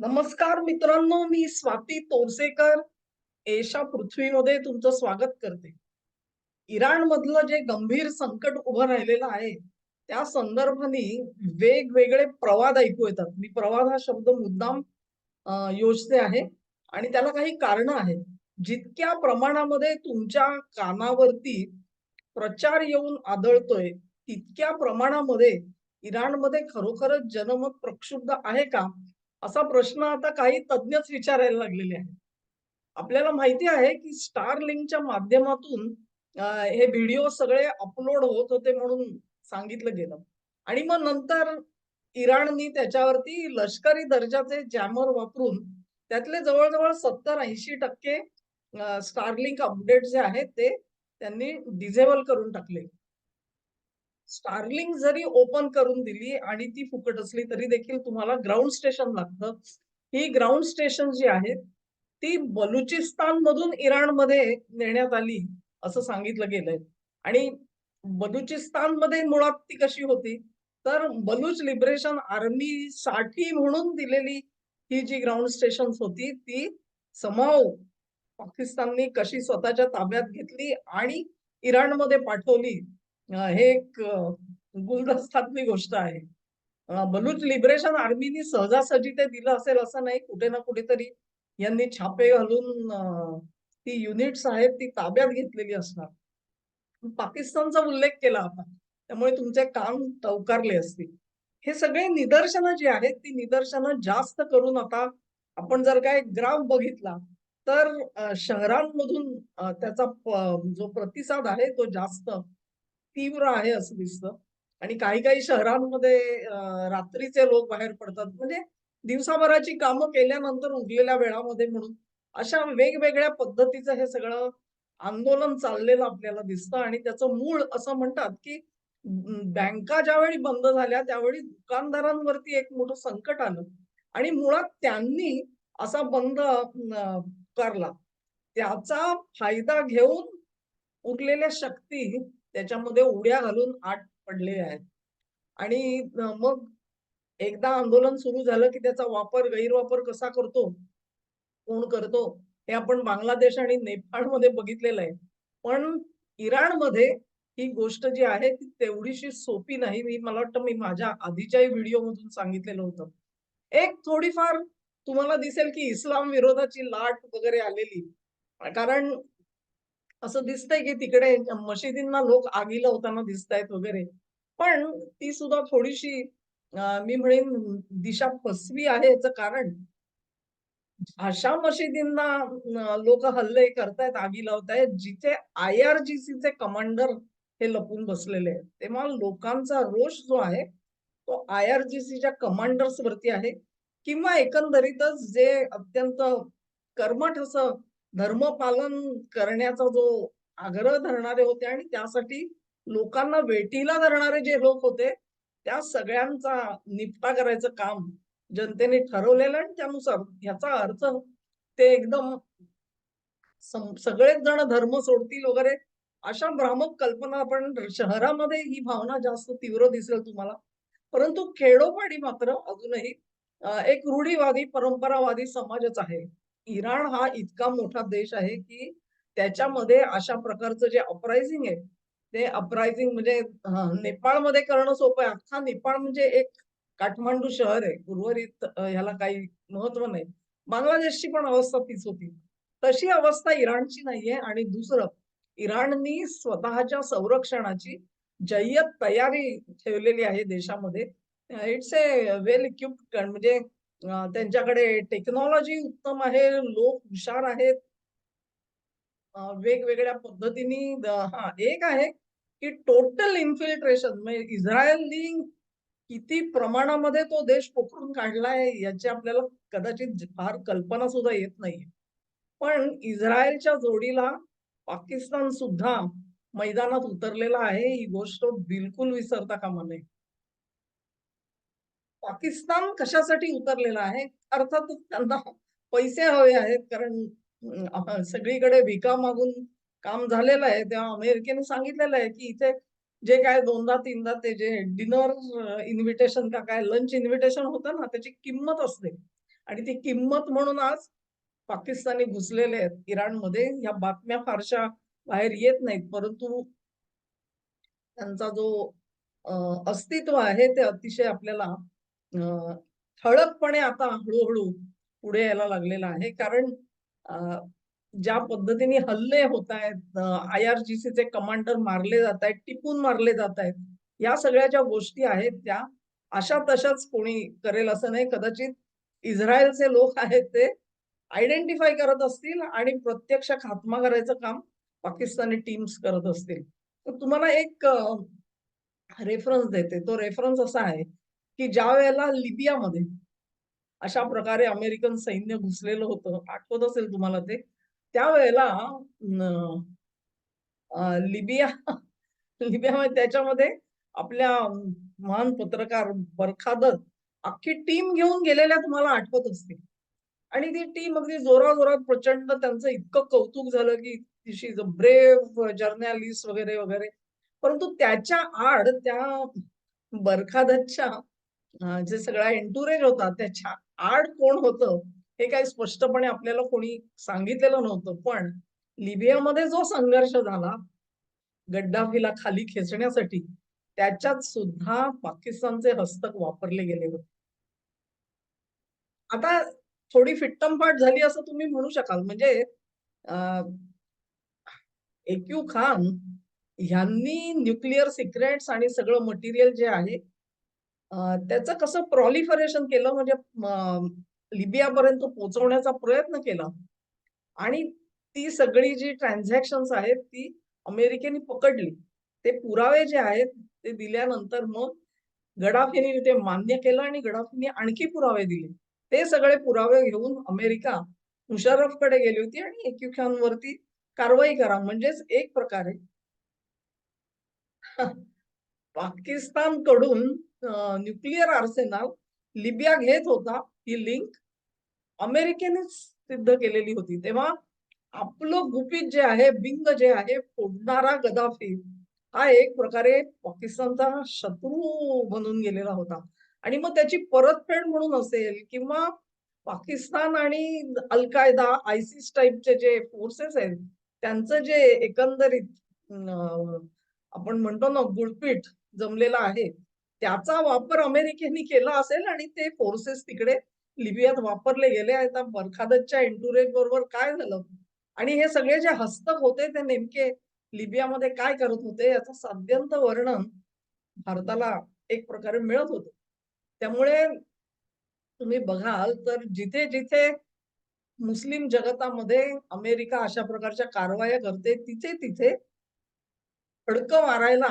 नमस्कार मित्रांनो मी स्वाती तोरसेकर. एशा पृथ्वीमध्ये तुमचं स्वागत करते. इराण मधलं जे गंभीर संकट उभं राहिलेलं आहे त्या संदर्भाने वेगवेगळे प्रवाद ऐकू येतात. मी प्रवाद हा शब्द मुद्दाम योजते आहे आणि त्याला काही कारण आहेत. जितक्या प्रमाणामध्ये तुमच्या कानावरती प्रचार येऊन आदळतोय तितक्या प्रमाणामध्ये इराणमध्ये खरोखरच जनमत प्रक्षुब्ध आहे का? असा प्रश्न आता काही तज्ञच विचारायला लागलेले आहेत. आपल्याला माहिती आहे की स्टार लिंकच्या माध्यमातून हे व्हिडिओ सगळे अपलोड होत होते म्हणून सांगितलं गेलं. आणि मग नंतर इराणनी त्याच्यावरती लष्करी दर्जाचे जॅमर वापरून त्यातले जवळजवळ सत्तर ऐंशी टक्के स्टारलिंक अपडेट जे आहेत ते त्यांनी डिझेबल करून टाकले. स्टारलिंग जरी ओपन करून दिली आणि ती फुकट असली तरी देखील तुम्हाला ग्राउंड स्टेशन लागतं. ही ग्राउंड स्टेशन जी आहेत ती बलुचिस्तान मधून इराणमध्ये नेण्यात आली असं सांगितलं गेलंय. आणि बलुचिस्तानमध्ये मुळात ती कशी होती? तर बलुच लिबरेशन आर्मी साठी म्हणून दिलेली ही जी ग्राउंड स्टेशन होती ती समाव पाकिस्ताननी कशी स्वतःच्या ताब्यात घेतली आणि इराणमध्ये पाठवली हे एक गुलदस्तातली गोष्ट आहे. बलूच लिबरेशन आर्मीनी सहजासहजी ते दिलं असेल असं नाही. कुठे ना कुठेतरी यांनी छापे घालून ती युनिट्स आहेत ती ताब्यात घेतलेली असणार पाकिस्तानचा उल्लेख केला आपण त्यामुळे तुमचे काम टवकारले असतील. हे सगळे निदर्शनं जी आहेत ती निदर्शनं जास्त करून आता आपण जर काय ग्राफ बघितला तर शहरांमधून त्याचा जो प्रतिसाद आहे तो जास्त तीव्र आहे असं दिसतं. आणि काही काही शहरांमध्ये रात्रीचे लोक बाहेर पडतात. म्हणजे दिवसाभराची कामं केल्यानंतर उरलेल्या वेळामध्ये म्हणून अशा वेगवेगळ्या पद्धतीचं हे सगळं आंदोलन चाललेलं आपल्याला दिसतं. आणि त्याचं मूळ असं म्हणतात की बँका ज्यावेळी बंद झाल्या त्यावेळी दुकानदारांवरती एक मोठं संकट आलं. आणि मुळात त्यांनी असा बंद करला. त्याचा फायदा घेऊन उरलेल्या शक्ती त्याच्यामध्ये उड्या घालून आठ पडलेल्या आहेत. आणि मग एकदा आंदोलन सुरू झालं की त्याचा वापर गैरवापर कसा करतो? कोण करतो? हे आपण बांगलादेश आणि नेपाळमध्ये बघितलेलं आहे. पण इराणमध्ये ही गोष्ट जी आहे ती तेवढीशी सोपी नाही. मी मला वाटतं मी माझ्या आधीच्याही व्हिडिओ मधून सांगितलेलं होतं. एक थोडीफार तुम्हाला दिसेल की इस्लाम विरोधाची लाट वगैरे आलेली. कारण असं दिसतंय की तिकडे मशिदींना लोक आगी लावताना दिसतायत वगैरे. पण ती सुद्धा थोडीशी मी म्हणेन दिशा फसवी आहे याच कारण. अशा मशिदींना लोक हल्ले करतायत आगी लावतायत जिथे आय आर जी चे कमांडर हे लपून बसलेले आहेत. तेव्हा लोकांचा रोष जो आहे तो आय आर जी सीच्या कमांडर्स वरती आहे. किंवा एकंदरीतच जे अत्यंत कर्मठ असं धर्मपालन करण्याचा जो आग्रह धरणारे होते आणि त्यासाठी लोकांना वेटीला धरणारे जे लोक होते त्या सगळ्यांचा निपटा करायचं काम जनतेने ठरवलेलं आणि त्यानुसार ह्याचा अर्थ ते एकदम सगळेच जण धर्म सोडतील वगैरे अशा भ्रामक कल्पना आपण शहरामध्ये ही भावना जास्त तीव्र दिसेल तुम्हाला. परंतु खेडोपाडी मात्र अजूनही एक रूढीवादी परंपरावादी समाजच आहे. इराण हा इतका मोठा देश आहे की त्याच्यामध्ये अशा प्रकारचं जे अपरायझिंग आहे ते अपरायझिंग म्हणजे नेपाळमध्ये करणं सोपं आहे. अख्खा नेपाळ म्हणजे एक काठमांडू शहर आहे. उर्वरित ह्याला काही महत्त्व नाही. बांगलादेशची पण अवस्था तीच होती. तशी अवस्था इराणची नाहीये. आणि दुसरं इराणनी स्वतःच्या संरक्षणाची जय्यत तयारी ठेवलेली आहे देशामध्ये. इट्स ए वेल इक्विप्ड म्हणजे त्यांच्याकडे टेक्नॉलॉजी उत्तम आहे लोक हुशार आहेत. वेगवेगळ्या पद्धतीने हा एक आहे की टोटल इन्फिल्ट्रेशन म्हणजे इस्रायलनी किती प्रमाणामध्ये तो देश पोखरून काढलाय याची आपल्याला कदाचित फार कल्पना सुद्धा येत नाहीये. पण इस्रायलच्या जोडीला पाकिस्तान सुद्धा मैदानात उतरलेला आहे ही गोष्ट बिलकुल विसरता कामा नये. पाकिस्तान कशासाठी उतरलेला आहे? अर्थातच त्यांना पैसे हवे आहेत कारण सगळीकडे भिका मागून काम झालेलं आहे. तेव्हा अमेरिकेने सांगितलेलं आहे की इथे जे काय दोनदा तीनदा ते जे डिनर इन्व्हिटेशन का काय लंच इन्व्हिटेशन होतं ना त्याची किंमत असते. आणि ती किंमत म्हणून आज पाकिस्तानी घुसलेले आहेत. इराणमध्ये ह्या बातम्या फारशा बाहेर येत नाहीत परंतु त्यांचा जो अस्तित्व आहे ते अतिशय आपल्याला ठळकपणे आता हळूहळू पुढे यायला लागलेलं आहे. कारण ज्या पद्धतीने हल्ले होत आहेत आय आर जी चे कमांडर मारले जात आहेत टिपून मारले जात आहेत या सगळ्या ज्या गोष्टी आहेत त्या अशा तशाच कोणी करेल असं नाही. कदाचित इस्रायलचे लोक आहेत ते आयडेंटिफाय करत असतील आणि प्रत्यक्ष खात्मा करायचं काम पाकिस्तानी टीम्स करत असतील. तर तुम्हाला एक रेफरन्स देते. तो रेफरन्स असा आहे की ज्या वेळेला लिबियामध्ये अशा प्रकारे अमेरिकन सैन्य घुसलेलं होतं आठवत असेल तुम्हाला ते? त्यावेळेला लिबिया लिबियामध्ये त्याच्यामध्ये आपल्या महान पत्रकार बरखादत अख्खी टीम घेऊन गेलेल्या तुम्हाला आठवत असतील. आणि ती टीम अगदी जोराजोरात प्रचंड त्यांचं इतकं कौतुक झालं की तिशी इज अ ब्रेव्ह जर्नलिस्ट वगैरे वगैरे. परंतु त्याच्या आड त्या बरखादतच्या जे सगळा एंटुरेज होता त्याच्या आड कोण होतं हे काही स्पष्टपणे आपल्याला कोणी सांगितलेलं नव्हतं. पण लिबियामध्ये जो संघर्ष झाला गड्डाफीला खाली खेचण्यासाठी त्याच्यात सुद्धा पाकिस्तानचे हस्तक वापरले गेले होते. आता थोडी फिट्टमफाट झाली असं तुम्ही म्हणू शकाल. म्हणजे एक्यू खान ह्यांनी न्यूक्लिअर सिक्रेट्स आणि सगळं मटेरियल जे आहे त्याचं कसं प्रॉलिफरेशन केलं म्हणजे लिबियापर्यंत पोहोचवण्याचा प्रयत्न केला. आणि ती सगळी जी ट्रान्झॅक्शन्स आहेत ती अमेरिकेने पकडली. ते पुरावे जे आहेत ते दिल्यानंतर मग गडाफीने ते मान्य केलं आणि गडाफीने आणखी पुरावे दिले. ते सगळे पुरावे घेऊन अमेरिका मुशर्रफकडे गेली होती आणि एक्युख्यांवरती कारवाई करा म्हणजेच एक प्रकारे पाकिस्तानकडून न्यूक्लिअर आर्सेनल लिबिया घेत होता. ही लिंक अमेरिकेनेच सिद्ध केलेली होती. तेव्हा आपलं गुपित जे आहे बिंग जे आहे फोडणारा गदाफी हा एक प्रकारे पाकिस्तानचा शत्रू बनून गेलेला होता. आणि मग त्याची परतफेड म्हणून असेल किंवा पाकिस्तान आणि अल कायदा आयसिस टाईपचे जे फोर्सेस आहेत त्यांचं जे एकंदरीत आपण म्हणतो ना गुळपीठ जमलेला आहे. त्याचा वापर अमेरिकेने केला असेल आणि ते फोर्सेस तिकडे लिबियात वापरले गेले आहेत. बरखादतच्या एन्टुरेज बरोबर काय झालं? आणि हे सगळे जे हस्तक होते ते नेमके लिबियामध्ये काय करत होते याचं साध्यंत वर्णन भारताला एक प्रकारे मिळत होतं. त्यामुळे तुम्ही बघाल तर जिथे जिथे मुस्लिम जगतामध्ये अमेरिका अशा प्रकारच्या कारवाया करते तिथे तिथे खडकं मारायला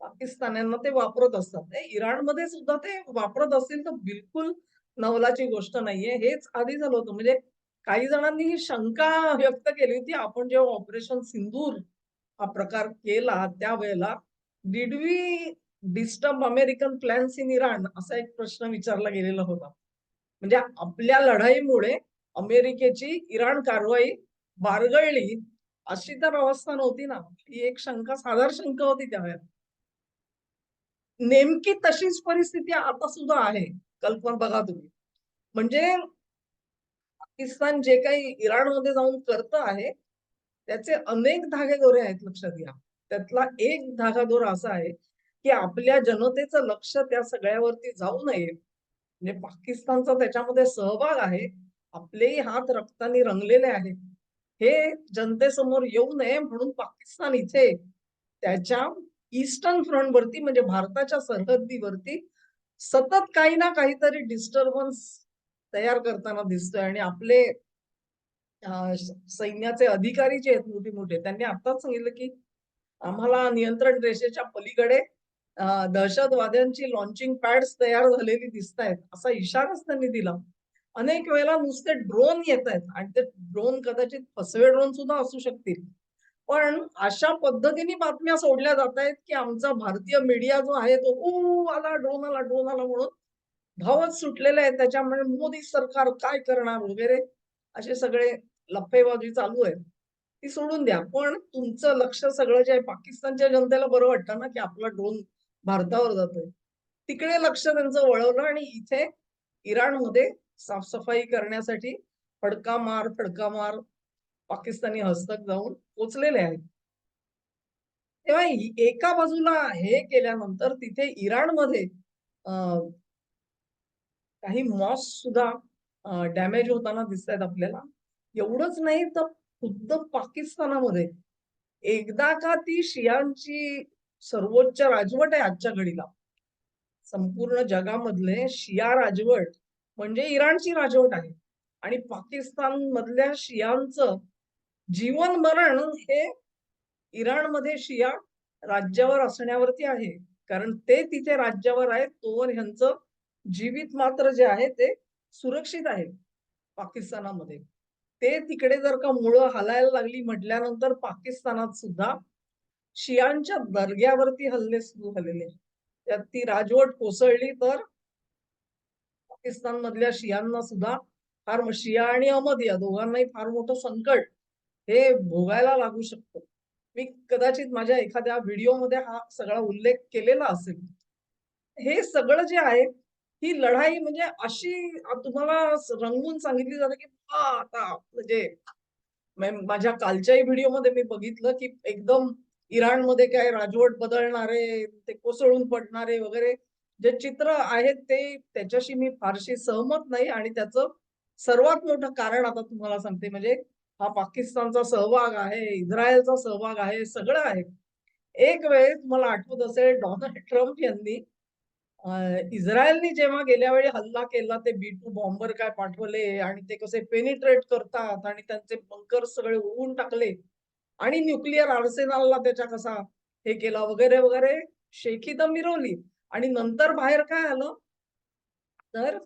पाकिस्तान्यांना ते वापरत असतात. इराणमध्ये सुद्धा ते वापरत असतील तर बिलकुल नवलाची गोष्ट नाहीये. हेच आधी झालं होतं. म्हणजे काही जणांनी ही शंका व्यक्त केली होती आपण जेव्हा ऑपरेशन सिंदूर हा प्रकार केला त्यावेळेला did we disturb American plans in Iran असा एक प्रश्न विचारला गेलेला होता. म्हणजे आपल्या लढाईमुळे अमेरिकेची इराण कारवाई बारगळली अशी तर अवस्था नव्हती ना. ही एक शंका साधार शंका होती त्यावेळेला. नेमकी तशीच परिस्थिती आता सुद्धा आहे. कल्पना बघा तुम्ही. म्हणजे पाकिस्तान जे काही इराणमध्ये जाऊन करत आहे त्याचे अनेक धागेदोरे आहेत लक्षात घ्या. त्यातला एक धागादोरा असा आहे की आपल्या जनतेचं लक्ष त्या सगळ्यावरती जाऊ नये. म्हणजे पाकिस्तानचा त्याच्यामध्ये सहभाग आहे. आपलेही हात रक्तानी रंगलेले आहेत. हे जनतेसमोर येऊ नये म्हणून पाकिस्तान इथे त्याच्या ईस्टर्न फ्रंट वरती म्हणजे भारताच्या सरहद्दीवरती सतत काही ना काहीतरी डिस्टर्बन्स तयार करताना दिसतोय आणि आपले सैन्याचे अधिकारी जे आहेत मोठे मोठे त्यांनी आताच सांगितलं की आम्हाला नियंत्रण रेषेच्या पलीकडे दहशतवाद्यांची लॉन्चिंग पॅड्स तयार झालेली दिसत आहेत असा इशाराच त्यांनी दिला. अनेक वेळेला नुसते ड्रोन येत आहेत आणि ते ड्रोन कदाचित फसवे ड्रोन सुद्धा असू शकतील. पण अशा पद्धतीने बातम्या सोडल्या जात आहेत की आमचा भारतीय मीडिया जो आहे तो ओ आला ड्रोन आला ड्रोन आला म्हणून धावत सुटलेला आहे. त्याच्यामुळे मोदी सरकार काय करणार वगैरे असे सगळे लफेबाजी चालू आहे ती सोडून द्या. पण तुमचं लक्ष सगळं जे आहे पाकिस्तानच्या जनतेला बरं वाटतं ना की आपला ड्रोन भारतावर जातोय. तिकडे लक्ष त्यांचं वळवलं आणि इथे इराणमध्ये साफसफाई करण्यासाठी फडका मार फडका मार पाकिस्तानी हस्तक जाऊन पोचलेले आहेत. तेव्हा एका बाजूला हे केल्यानंतर तिथे इराणमध्ये अं, काही मॉस सुद्धा डॅमेज होताना दिसत आहेत आपल्याला. एवढंच नाही तर खुद्द पाकिस्तानामध्ये एकदा का ती शियांची सर्वोच्च राजवट आहे आजच्या घडीला. संपूर्ण जगामधले शिया राजवट म्हणजे इराणची राजवट आहे. आणि पाकिस्तान मधल्या शियांचं जीवन मरण हे इराणमध्ये शिया राज्यावर असण्यावरती आहे. कारण ते तिथे राज्यावर आहेत तोवर ह्यांचं जीवित मात्र जे आहे ते सुरक्षित आहे पाकिस्तानामध्ये. ते तिकडे जर का मुळं हालायला लागली म्हटल्यानंतर पाकिस्तानात सुद्धा शियांच्या दर्ग्यावरती हल्ले सुरू झालेले. त्यात ती राजवट कोसळली तर पाकिस्तान मधल्या शियांना सुद्धा फार शिया आणि अहमद या दोघांनाही फार मोठं संकट हे भोगायला लागू शकतं. मी कदाचित माझ्या एखाद्या व्हिडिओमध्ये हा सगळा उल्लेख केलेला असेल. हे सगळं जे आहे ही लढाई म्हणजे अशी तुम्हाला रंगून रंगवून सांगितली जाते की आता म्हणजे माझ्या कालच्याही व्हिडिओमध्ये मी बघितलं की एकदम इराणमध्ये काय राजवट बदलणारे ते कोसळून पडणारे वगैरे जे चित्र आहेत ते त्याच्याशी मी फारशी सहमत नाही आणि त्याचं सर्वात मोठं कारण आता तुम्हाला सांगते. म्हणजे हा पाकिस्तानचा सहभाग आहे इस्रायलचा सहभाग आहे सगळं आहे. एक वेळेस तुम्हाला आठवत असेल डोनाल्ड ट्रम्प यांनी इस्रायलनी जेव्हा गेल्या वेळी हल्ला केला ते बी टू बॉम्बर काय पाठवले आणि ते कसे पेनिट्रेट करतात आणि त्यांचे बंकर सगळे उडवून टाकले आणि न्यूक्लिअर आर्सेनलला त्याच्या कसा हे केला वगैरे वगैरे शेखी तर मिरवली. आणि नंतर बाहेर काय आलं? तर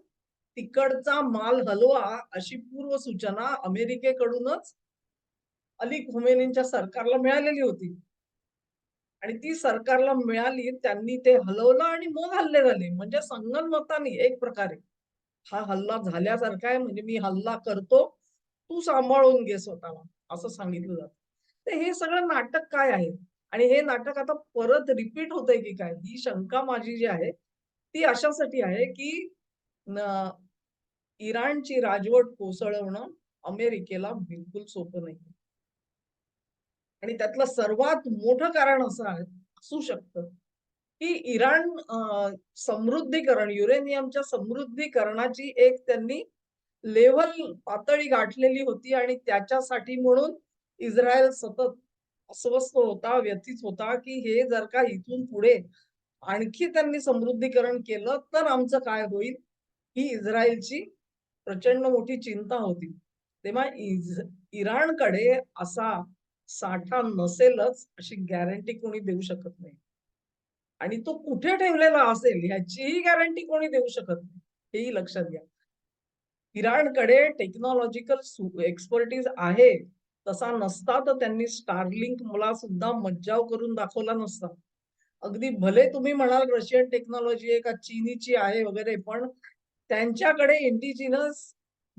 तिकडचा माल हलवा अशी पूर्व सूचना अमेरिकेकडूनच अली खोमेनींच्या सरकारला मिळालेली होती. आणि ती सरकारला मिळाली त्यांनी ते हलवलं आणि मग हल्ले झाले. म्हणजे संगनमताने एक प्रकारे. हा हल्ला झाल्यासारखा आहे म्हणजे मी हल्ला करतो तू सांभाळून घे स्वतःला असं सांगितलं जात. तर हे सगळं नाटक काय आहे? आणि हे नाटक आता परत रिपीट होतंय की काय? ही शंका माझी जी आहे ती अशासाठी आहे की न- इराणची राजवट कोसळवणं अमेरिकेला बिलकुल सोपं नाही. आणि त्यातलं सर्वात मोठं कारण असं असू शकतं की इराण समृद्धीकरण युरेनियमच्या समृद्धीकरणाची एक त्यांनी लेव्हल पातळी गाठलेली होती आणि त्याच्यासाठी म्हणून इस्रायल सतत अस्वस्थ होता व्यथित होता की हे जर का इथून पुढे आणखी त्यांनी समृद्धीकरण केलं तर आमचं काय होईल? ही इस्रायलची प्रचंड मोठी चिंता होती. तेव्हा इराणकडे असा साठा नसेलच अशी गॅरंटी कोणी देऊ शकत नाही. आणि तो कुठे ठेवलेला असेल ह्याचीही गॅरंटी कोणी देऊ शकत नाही हेही लक्षात घ्या. इराणकडे टेक्नॉलॉजिकल एक्सपर्टीज आहे तसा नसता तर त्यांनी स्टारलिंक मला सुद्धा मज्जाव करून दाखवला नसता. अगदी भले तुम्ही म्हणाल रशियन टेक्नॉलॉजी आहे का चीनीची आहे वगैरे पण त्यांच्याकडे इंडिजिनस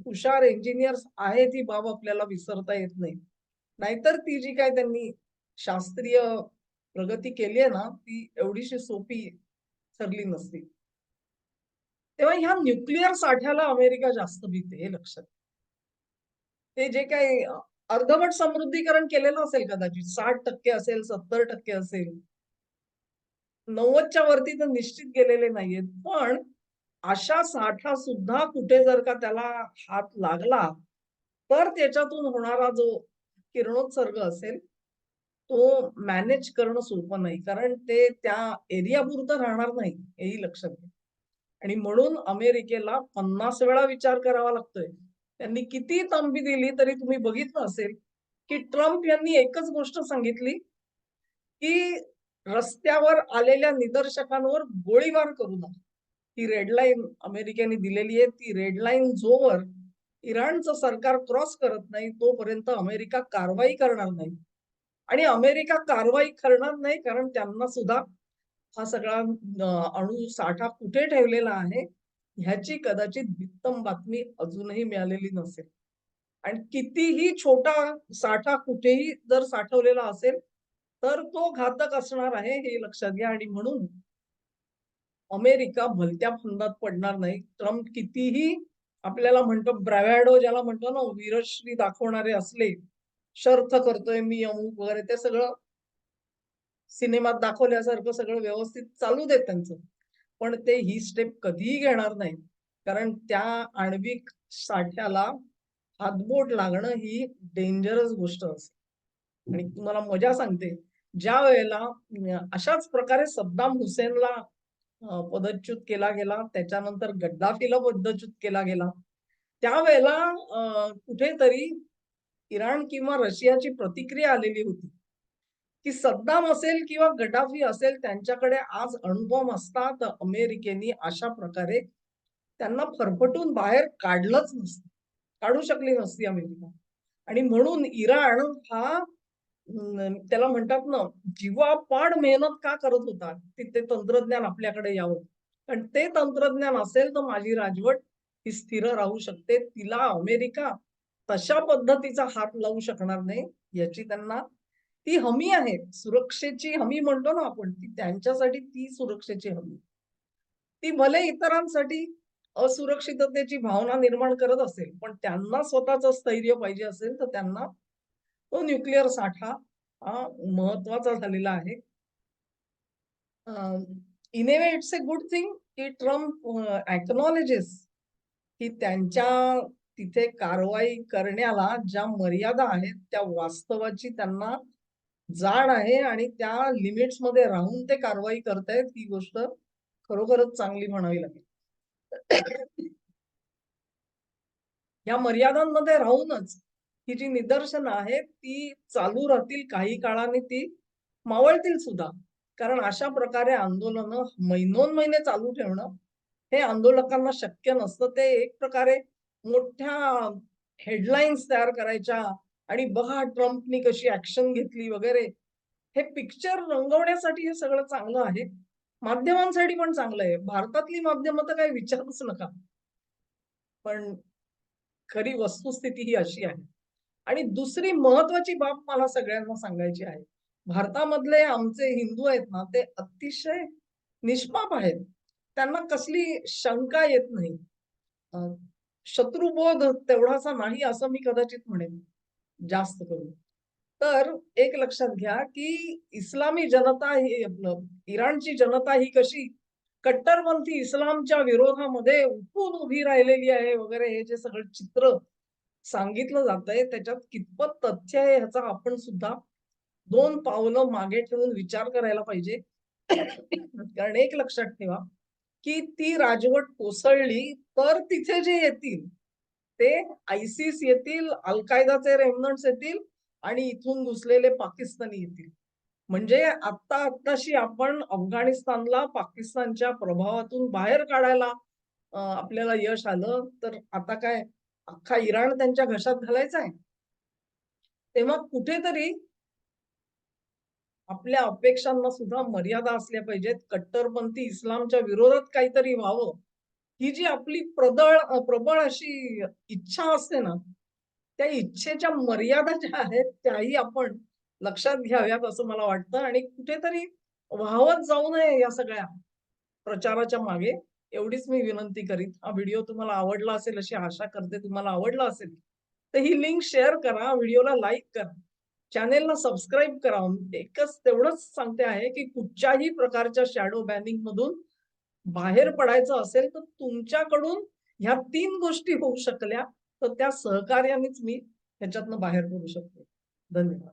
हुशार इंजिनियर्स आहेत ही बाब आपल्याला विसरता येत नाही. नाहीतर ती जी काय त्यांनी शास्त्रीय प्रगती केली आहे ना ती एवढीशी सोपी ठरली नसती. तेव्हा ह्या न्यूक्लिअर साठ्याला अमेरिका जास्त भीते हे लक्षात. ते जे काय अर्धवट समृद्धीकरण केलेलं असेल कदाचित साठ टक्के असेल सत्तर टक्के असेल. नव्वदच्या वरती तर निश्चित गेलेले नाहीयेत पण अशा साठा सुद्धा कुठे जर का त्याला हात लागला तर त्याच्यातून होणारा जो किरणोत्सर्ग असेल तो मॅनेज करणं सोपं नाही. कारण ते त्या एरिया पुरतं राहणार नाही हेही लक्षात घ्या. आणि म्हणून अमेरिकेला पन्नास वेळा विचार करावा लागतोय. त्यांनी किती तंबी दिली तरी तुम्ही बघितलं असेल की ट्रम्प यांनी एकच गोष्ट सांगितली की रस्त्यावर आलेल्या निदर्शकांवर गोळीबार करू नका. ही रेडलाईन अमेरिकेने दिलेली आहे. ती रेडलाईन जोवर इराणचं सरकार क्रॉस करत नाही तोपर्यंत अमेरिका कारवाई करणार नाही. आणि अमेरिका कारवाई करणार नाही कारण त्यांना सुद्धा हा सगळा अणु साठा कुठे ठेवलेला आहे ह्याची कदाचित भित्तम बातमी अजूनही मिळालेली नसेल. आणि कितीही छोटा साठा कुठेही जर साठवलेला असेल तर तो घातक असणार आहे हे लक्षात घ्या. आणि म्हणून अमेरिका भलत्या फंदात पडणार नाही. ट्रम्प कितीही आपल्याला म्हणतो ब्रॅव्हॅडो ज्याला म्हणतो ना वीरश्री दाखवणारे असले शर्थ करतोय मी अमुक वगैरे ते सगळं सिनेमात दाखवल्यासारखं सगळं व्यवस्थित चालू देत त्यांचं. पण ते ही स्टेप कधीही घेणार नाही कारण त्या आण्विक साठ्याला हातबोट लागणं ही डेंजरस गोष्ट असते आणि तुम्हाला मजा सांगते ज्या वेळेला अशाच प्रकारे सद्दाम हुसेनला पदच्युत केला गेला त्याच्यानंतर गद्दाफीला पदच्युत केला गेला. त्यावेळेला कुठेतरी इराण किंवा रशियाची प्रतिक्रिया आलेली होती. की सद्दाम असेल किंवा गडाफी असेल त्यांच्याकडे आज अणुबॉम्ब असतात अमेरिकेने अशा प्रकारे त्यांना फरफटून बाहेर काढलंच नसतं. काढू शकली नसती अमेरिका. आणि म्हणून इराण हा त्याला म्हणतात ना जीवापाड मेहनत का करत होता? की ते तंत्रज्ञान आपल्याकडे यावं. कारण ते तंत्रज्ञान असेल तर माझी राजवट ही स्थिर राहू शकते. तिला अमेरिका तशा पद्धतीचा हात लावू शकणार नाही याची त्यांना ती हमी आहे. सुरक्षेची हमी म्हणतो ना आपण ती त्यांच्यासाठी ती सुरक्षेची हमी. ती भले इतरांसाठी असुरक्षिततेची भावना निर्माण करत असेल पण त्यांना स्वतःच स्थैर्य पाहिजे असेल तर त्यांना तो न्यूक्लिअर साठा हा महत्त्वाचा झालेला आहे. In a way it's a good thing की ट्रम्प ऍक्नॉलेजेस की त्यांच्या तिथे कारवाई करण्याला ज्या मर्यादा आहेत त्या वास्तवाची त्यांना जाण आहे आणि त्या लिमिट्समध्ये राहून ते कारवाई करतायत ही गोष्ट खरोखरच चांगली म्हणावी लागेल. या मर्यादांमध्ये राहूनच ही जी निदर्शनं आहेत ती चालू राहतील काही काळाने ती मावळतील सुद्धा. कारण अशा प्रकारे आंदोलनं महिनोन महिने चालू ठेवणं हे आंदोलकांना शक्य नसतं. ते एक प्रकारे मोठ्या हेडलाईन्स तयार करायच्या आणि बघा ट्रम्पनी कशी ऍक्शन घेतली वगैरे हे पिक्चर रंगवण्यासाठी हे सगळं चांगलं आहे. माध्यमांसाठी पण चांगलं आहे. भारतातली माध्यमं तर काही विचारूच नका. पण खरी वस्तुस्थिती ही अशी आहे. आणि दुसरी महत्वाची बाब मला सगळ्यांना सांगायची आहे. भारतामधले आमचे हिंदू आहेत ना ते अतिशय निष्पाप आहेत. त्यांना कसली शंका येत नाही. शत्रुबोध तेवढासा नाही असं मी कदाचित म्हणेन जास्त करून. तर एक लक्षात घ्या की इस्लामी जनता ही आपलं इराणची जनता ही कशी कट्टरपंथी इस्लामच्या विरोधामध्ये उठून उभी राहिलेली आहे वगैरे हे जे सगळं चित्र सांगितलं जात आहे त्याच्यात कितपत तथ्य आहे ह्याचा आपण सुद्धा दोन पावलं मागे ठेवून विचार करायला पाहिजे. कारण एक लक्षात ठेवा की ती राजवट कोसळली तर तिथे जे येतील ते आयसिस येतील अल कायदाचे रेमनंट्स येतील आणि इथून घुसलेले पाकिस्तानी येतील. म्हणजे आता आत्ताशी आपण अफगाणिस्तानला पाकिस्तानच्या प्रभावातून बाहेर काढायला आपल्याला यश आलं तर आता काय अख्खा इराण त्यांच्या घशात घालायचा आहे तेव्हा कुठेतरी आपल्या अपेक्षांना सुद्धा मर्यादा असल्या पाहिजेत. कट्टरपंथी इस्लामच्या विरोधात काहीतरी व्हावं. ही जी आपली प्रदळ प्रबळ अशी इच्छा असते ना त्या इच्छेच्या मर्यादा ज्या आहेत त्याही आपण लक्षात घ्याव्यात असं मला वाटतं. आणि कुठेतरी वाहवत जाऊ नये या सगळ्या प्रचाराच्या मागे. एवढीच मी विनंती करीत हा व्हिडिओ तुम्हाला आवडला असेल अशी आशा करते तुम्हाला आवडला असेल तर ही लिंक शेअर करा व्हिडिओला लाईक करा. चॅनेलला सबस्क्राईब करा. एकच तेवढंच सांगते आहे की कुठच्याही प्रकारच्या शॅडो बॅनिंग मधून बाहेर पडायचं असेल तर तुमच्याकडून ह्या तीन गोष्टी होऊ शकल्या तर त्या सहकार्यानेच मी ह्याच्यातनं बाहेर पडू शकते. धन्यवाद.